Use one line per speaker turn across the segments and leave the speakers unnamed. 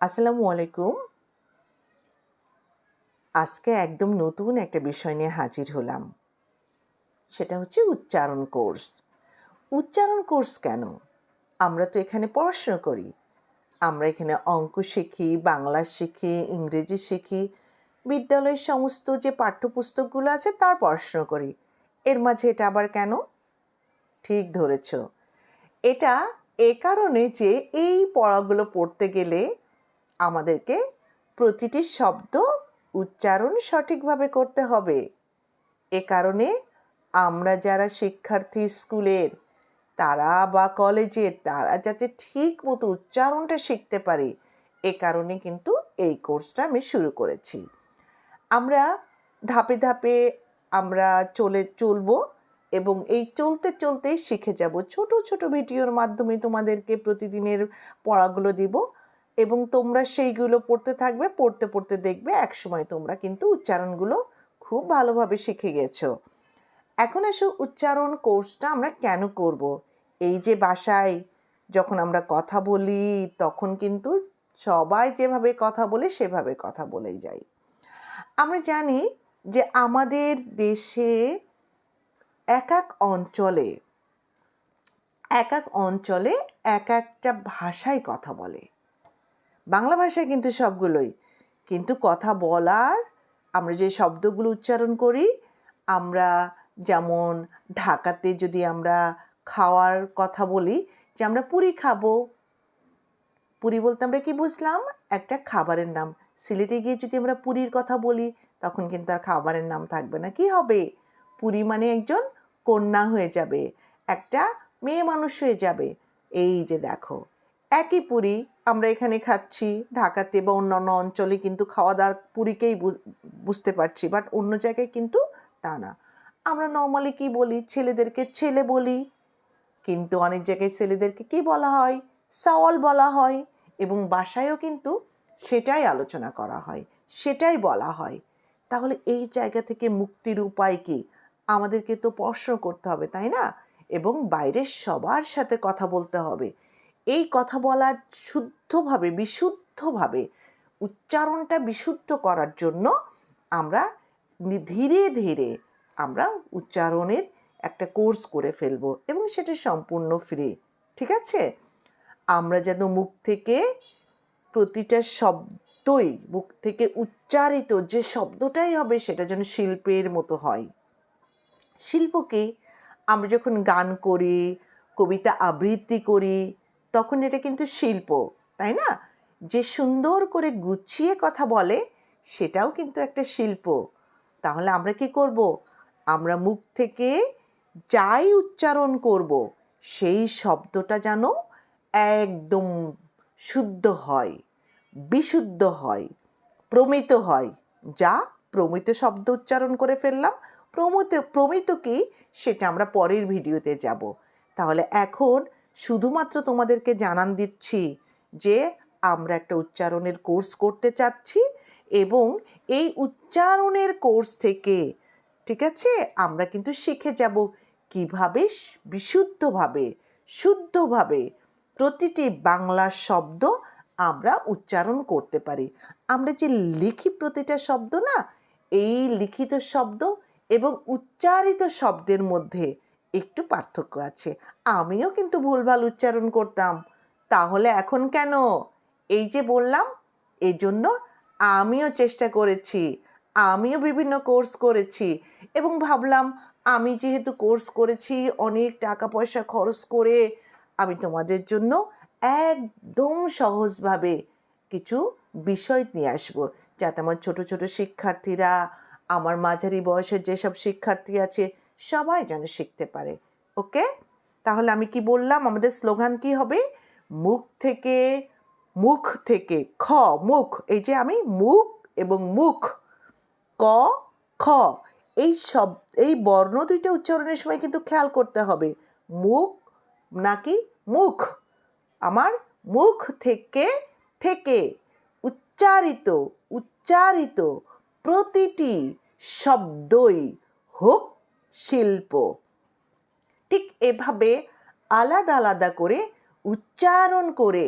আসসালামু আলাইকুম। আজকে একদম নতুন একটা বিষয় নিয়ে হাজির হলাম। সেটা হচ্ছে উচ্চারণ কোর্স। উচ্চারণ কোর্স কেন? আমরা তো এখানে পড়াশোনা করি। আমরা এখানে অঙ্ক শিখি, বাংলা শিখি, ইংরেজি শিখি, বিদ্যালয়ের সমস্ত যে পাঠ্যপুস্তকগুলো আছে তার পড়াশোনা করি। এর মাঝে এটা আবার কেন? ঠিক ধরেছ। এটা এ কারণে যে এই পড়াগুলো পড়তে গেলে আমাদেরকে প্রতিটি শব্দ উচ্চারণ সঠিকভাবে করতে হবে। এ কারণে আমরা যারা শিক্ষার্থী স্কুলের, তারা বা কলেজের, তারা যাতে ঠিক মতো উচ্চারণটা শিখতে পারে, এ কারণে কিন্তু এই কোর্সটা আমি শুরু করেছি। আমরা ধাপে ধাপে আমরা চলে, চলবো এবং এই চলতে চলতেই শিখে যাব। ছোট ছোট ভিডিওর মাধ্যমে তোমাদেরকে প্রতিদিনের পড়াগুলো দিব। এবং তোমরা সেইগুলো পড়তে থাকবে, পড়তে পড়তে দেখবে একসময় তোমরা কিন্তু উচ্চারণগুলো খুব ভালোভাবে শিখে গেছো। এখন এসো উচ্চারণ কোর্সটা আমরা কেন করব? এই যে বাসায় যখন আমরা কথা বলি, তখন কিন্তু সবাই যেভাবে কথা বলে, সেভাবে কথা বলেই যাই। আমরা জানি যে আমাদের দেশে এক এক অঞ্চলে, এক এক অঞ্চলে এক একটা ভাষায় কথা বলে। বাংলা ভাষায় কিন্তু সবগুলোই। কিন্তু কথা বলার, আমরা যে শব্দগুলো উচ্চারণ করি, আমরা যেমন ঢাকাতে যদি আমরা খাওয়ার কথা বলি, যে আমরা পুরি খাব। পুরি বলতে আমরা কি বুঝলাম? একটা খাবারের নাম। সিলেটে গিয়ে যদি আমরা পুরীর কথা বলি, তখন কিন্তু আর খাবারের নাম থাকবে না। কি হবে? পুরী মানে একজন কন্যা হয়ে যাবে, একটা মেয়ে মানুষ হয়ে যাবে। এই যে দেখো, একই পুরি। আমরা এখানে খাচ্ছি, ঢাকাতে বা অন্যান্য অঞ্চলে কিন্তু খাওয়া দাওয়ার পুরীকেই বুঝতে পারছি বাট অন্য জায়গায় কিন্তু তা না। আমরা নর্মালি কি বলি? ছেলেদেরকে ছেলে বলি, কিন্তু অনেক জায়গায় ছেলেদেরকে কি বলা হয়? সাওয়াল বলা হয়, এবং বাসায়ও কিন্তু সেটাই আলোচনা করা হয়, সেটাই বলা হয়। তাহলে এই জায়গা থেকে মুক্তির উপায় কি? আমাদেরকে তো প্রশ্ন করতে হবে, তাই না? এবং বাইরের সবার সাথে কথা বলতে হবে। এই কথা বলার শুদ্ধভাবে বিশুদ্ধভাবে উচ্চারণটা বিশুদ্ধ করার জন্য আমরা ধীরে ধীরে আমরা উচ্চারণের একটা কোর্স করে ফেলব এবং সেটা সম্পূর্ণ ফ্রি ঠিক আছে? আমরা যেন মুখ থেকে প্রতিটা শব্দই, মুখ থেকে উচ্চারিত যে শব্দটাই হবে সেটা যেন শিল্পের মতো হয়। শিল্পকে আমরা যখন গান করি, কবিতা আবৃত্তি করি, তখন এটা কিন্তু শিল্প। তাই না? যে সুন্দর করে গুছিয়ে কথা বলে, সেটাও কিন্তু একটা শিল্প। তাহলে আমরা কি করব? আমরা মুখ থেকে যাই উচ্চারণ করব, সেই শব্দটা যেন একদম শুদ্ধ হয়, বিশুদ্ধ হয়, প্রমিত হয়। যা প্রমিত শব্দ উচ্চারণ করে ফেললাম, প্রমিত প্রমিত কি? সেটা আমরা পরের ভিডিওতে যাব। তাহলে এখন শুধুমাত্র তোমাদেরকে জানান দিচ্ছি যে আমরা একটা উচ্চারণের কোর্স করতে চাচ্ছি এবং এই উচ্চারণের কোর্স থেকে, ঠিক আছে? আমরা কিন্তু শিখে যাব কীভাবে বিশুদ্ধভাবে, শুদ্ধভাবে প্রতিটি বাংলা শব্দ আমরা উচ্চারণ করতে পারি। আমরা যে লিখি প্রতিটা শব্দ না, এই লিখিত শব্দ এবং উচ্চারিত শব্দের মধ্যে একটু পার্থক্য আছে। আমিও কিন্তু ভুলভাল উচ্চারণ করতাম। তাহলে এখন কেন? এই যে বললাম এই জন্য আমিও চেষ্টা করেছি, আমিও বিভিন্ন কোর্স করেছি এবং ভাবলাম, আমি যেহেতু কোর্স করেছি, অনেক টাকা পয়সা খরচ করে আমি তোমাদের জন্য একদম সহজভাবে কিছু বিষয় নিয়ে আসব। যাতে আমার ছোট ছোট শিক্ষার্থীরা, আমার মাঝারি বয়সের যেসব শিক্ষার্থী আছে, সবাই যেন শিখতে পারে। ওকে? তাহলে আমি কি বললাম, আমাদের স্লোগান কি হবে? মুখ থেকে মুখ থেকে, খ, মুখ, এই যে আমি মুখ এবং মুখ, ক, খ, এই সব, এই বর্ণ দুইটা উচ্চারণের সময় কিন্তু খেয়াল করতে হবে। মুখ নাকি মুখ? আমার মুখ থেকে থেকে, উচ্চারিত উচ্চারিত প্রতিটি শব্দই হোক শিল্প। ঠিক এভাবে আলাদা আলাদা করে উচ্চারণ করে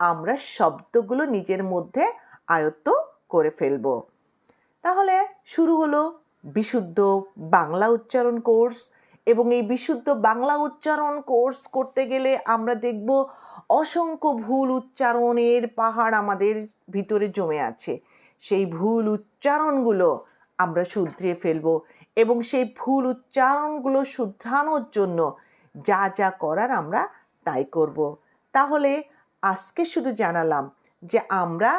আমরা শব্দগুলো নিজের মধ্যে আয়ত্ত করে ফেলব। তাহলে শুরু হলো বিশুদ্ধ বাংলা উচ্চারণ কোর্স এবং এই বিশুদ্ধ বাংলা উচ্চারণ কোর্স করতে গেলে আমরা দেখব অসংখ্য ভুল উচ্চারণের পাহাড় আমাদের ভিতরে জমে আছে। সেই ভুল উচ্চারণগুলো আমরা শুধরিয়ে ফেলব এবং সেই ভুল উচ্চারণগুলো শুধরানোর জন্য যা যা করার আমরা তাই করব। তাহলে আজকে শুধু জানালাম যে আমরা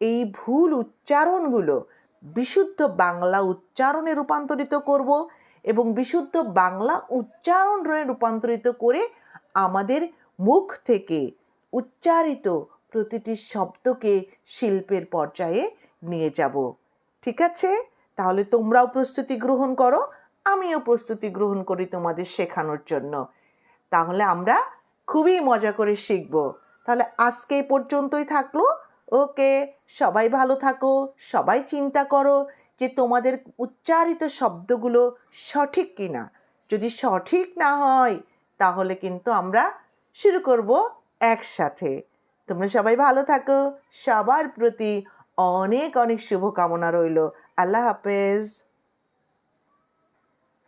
এই ভুল উচ্চারণগুলো বিশুদ্ধ বাংলা উচ্চারণে রূপান্তরিত করব এবং বিশুদ্ধ বাংলা উচ্চারণে রূপান্তরিত করে আমাদের মুখ থেকে উচ্চারিত প্রতিটি শব্দকে শিল্পের পর্যায়ে নিয়ে যাব। ঠিক আছে? তাহলে তোমরাও প্রস্তুতি গ্রহণ করো, আমিও প্রস্তুতি গ্রহণ করি তোমাদের শেখানোর জন্য। তাহলে আমরা খুবই মজা করে শিখব। তাহলে আজকে পর্যন্তই থাকল। ওকে, সবাই ভালো থাকো, সবাই চিন্তা করো যে তোমাদের উচ্চারিত শব্দগুলো সঠিক কিনা। যদি সঠিক না হয়, তাহলে কিন্তু আমরা শুরু করব একসাথে। তোমরা সবাই ভালো থাকো, সবার প্রতি অনেক অনেক শুভকামনা রইল। আল্লাহ হাফেজ।